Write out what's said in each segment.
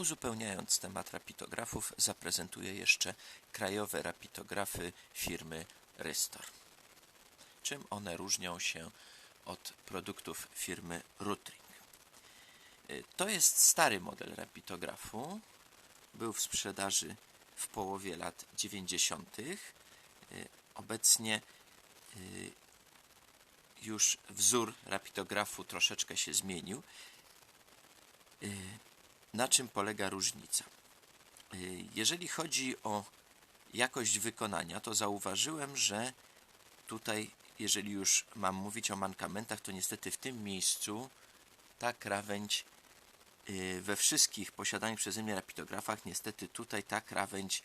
Uzupełniając temat rapitografów, zaprezentuję jeszcze krajowe rapitografy firmy Rystor. Czym one różnią się od produktów firmy Rutring? Y, To jest stary model rapitografu. Był w sprzedaży w połowie lat 90. Y, Obecnie y, już wzór rapitografu troszeczkę się zmienił. Y, Na czym polega różnica? Y, Jeżeli chodzi o jakość wykonania, to zauważyłem, że tutaj, jeżeli już mam mówić o mankamentach, to niestety w tym miejscu ta krawędź y, we wszystkich posiadanych przeze mnie rapidografach, niestety tutaj ta krawędź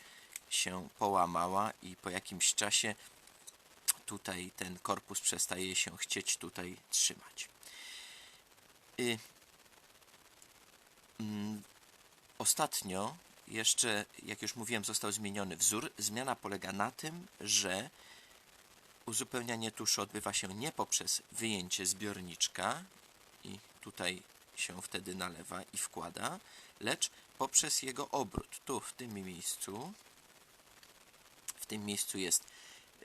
się połamała i po jakimś czasie tutaj ten korpus przestaje się chcieć tutaj trzymać. Mm, Ostatnio, jeszcze jak już mówiłem, został zmieniony wzór. Zmiana polega na tym, że uzupełnianie tuszu odbywa się nie poprzez wyjęcie zbiorniczka i tutaj się wtedy nalewa i wkłada, lecz poprzez jego obrót. Tu, w tym miejscu, w tym miejscu jest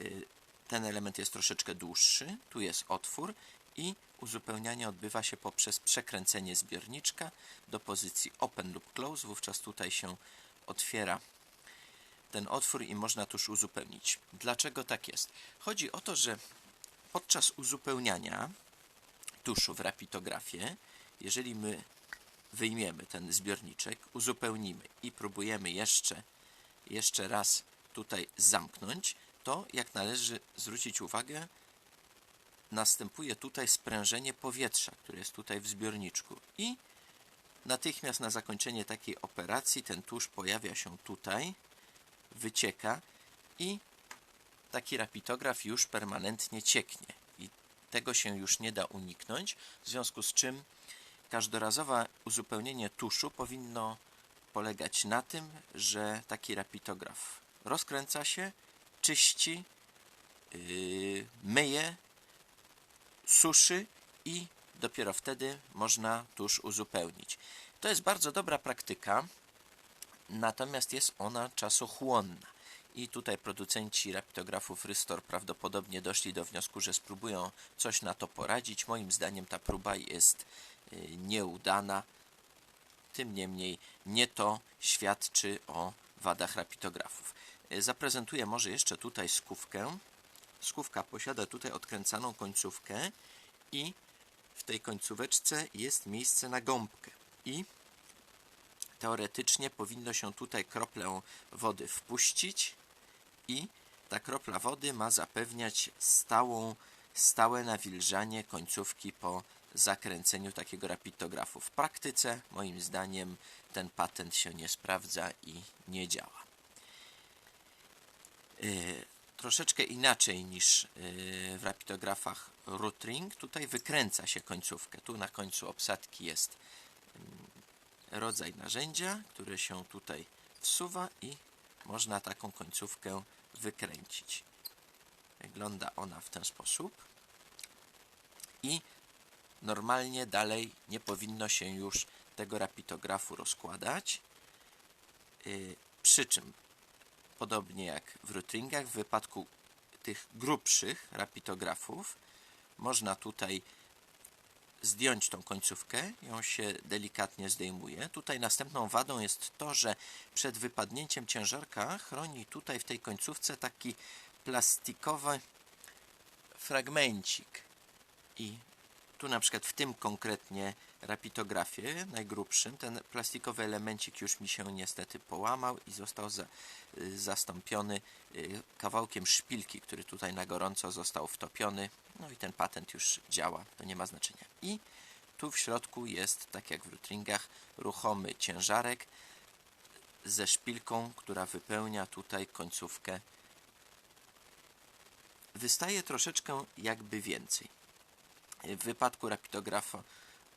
y, ten element jest troszeczkę dłuższy, tu jest otwór i uzupełnianie odbywa się poprzez przekręcenie zbiorniczka do pozycji open lub close. Wówczas tutaj się otwiera ten otwór i można tuż uzupełnić. Dlaczego tak jest? Chodzi o to, że podczas uzupełniania tuszu w rapitografie, jeżeli my wyjmiemy ten zbiorniczek, uzupełnimy i próbujemy jeszcze, jeszcze raz tutaj zamknąć, to jak należy zwrócić uwagę, następuje tutaj sprężenie powietrza, które jest tutaj w zbiorniczku. I natychmiast na zakończenie takiej operacji ten tusz pojawia się tutaj, wycieka i taki rapitograf już permanentnie cieknie. I tego się już nie da uniknąć, w związku z czym każdorazowe uzupełnienie tuszu powinno polegać na tym, że taki rapitograf rozkręca się, czyści, yy, myje, suszy i dopiero wtedy można tusz uzupełnić. To jest bardzo dobra praktyka, natomiast jest ona czasochłonna. I tutaj producenci raptografów Rystor prawdopodobnie doszli do wniosku, że spróbują coś na to poradzić. Moim zdaniem ta próba jest y, nieudana. Tym niemniej nie to świadczy o wadach rapitografów. Y, Zaprezentuję może jeszcze tutaj skówkę. Skówka posiada tutaj odkręcaną końcówkę i w tej końcóweczce jest miejsce na gąbkę. I teoretycznie powinno się tutaj kroplę wody wpuścić i ta kropla wody ma zapewniać stałą, stałe nawilżanie końcówki po zakręceniu takiego rapitografu. W praktyce, moim zdaniem, ten patent się nie sprawdza i nie działa. Yy, troszeczkę inaczej niż yy, w rapidografach Rutring. Tutaj wykręca się końcówkę. Tu na końcu obsadki jest yy, rodzaj narzędzia, które się tutaj wsuwa i można taką końcówkę wykręcić. Wygląda ona w ten sposób. I normalnie dalej nie powinno się już tego rapitografu rozkładać. Yy, przy czym podobnie jak w routingach, w wypadku tych grubszych rapitografów można tutaj zdjąć tą końcówkę, ją się delikatnie zdejmuje. Tutaj następną wadą jest to, że przed wypadnięciem ciężarka chroni tutaj w tej końcówce taki plastikowy fragmencik i tu na przykład w tym konkretnie rapitografie najgrubszym ten plastikowy elemencik już mi się niestety połamał i został za, y, zastąpiony y, kawałkiem szpilki, który tutaj na gorąco został wtopiony. No i ten patent już działa, to nie ma znaczenia. I tu w środku jest, tak jak w rutringach, ruchomy ciężarek ze szpilką, która wypełnia tutaj końcówkę. Wystaje troszeczkę jakby więcej. W wypadku rapitografa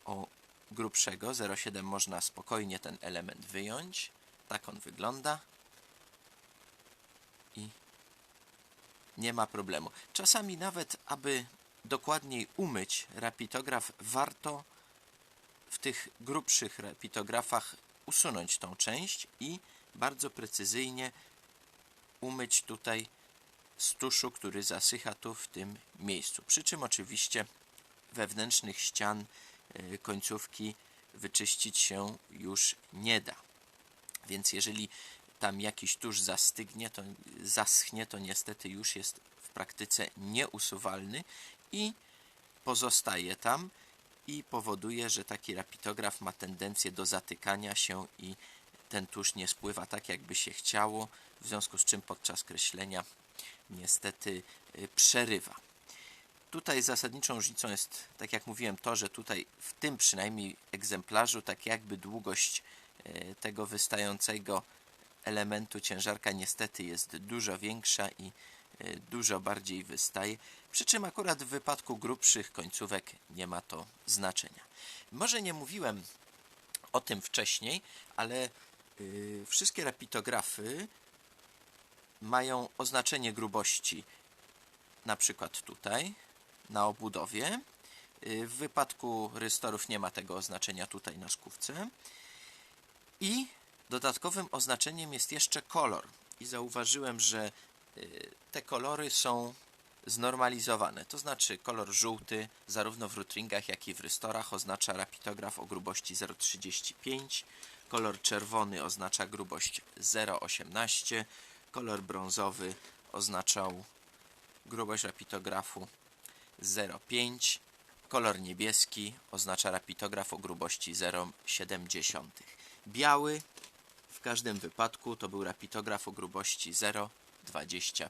o grubszego 0,7 można spokojnie ten element wyjąć. Tak on wygląda. I nie ma problemu. Czasami nawet, aby dokładniej umyć rapitograf, warto w tych grubszych rapitografach usunąć tą część i bardzo precyzyjnie umyć tutaj z tuszu, który zasycha tu w tym miejscu. Przy czym oczywiście wewnętrznych ścian y, końcówki wyczyścić się już nie da. Więc jeżeli tam jakiś tusz zastygnie, to zaschnie, to niestety już jest w praktyce nieusuwalny i pozostaje tam i powoduje, że taki rapitograf ma tendencję do zatykania się i ten tusz nie spływa tak, jakby się chciało, w związku z czym podczas kreślenia niestety y, przerywa. Tutaj zasadniczą różnicą jest, tak jak mówiłem, to, że tutaj w tym przynajmniej egzemplarzu tak jakby długość e, tego wystającego elementu ciężarka niestety jest dużo większa i e, dużo bardziej wystaje, przy czym akurat w wypadku grubszych końcówek nie ma to znaczenia. Może nie mówiłem o tym wcześniej, ale y, wszystkie rapitografy mają oznaczenie grubości. Na przykład tutaj na obudowie. Y, W wypadku rystorów nie ma tego oznaczenia tutaj na szkówce. I dodatkowym oznaczeniem jest jeszcze kolor. I zauważyłem, że y, te kolory są znormalizowane. To znaczy kolor żółty zarówno w rutringach, jak i w rystorach oznacza rapitograf o grubości 0,35. Kolor czerwony oznacza grubość 0,18. Kolor brązowy oznaczał grubość rapitografu 0,5. Kolor niebieski oznacza rapitograf o grubości 0,7. Biały w każdym wypadku to był rapitograf o grubości 0,25.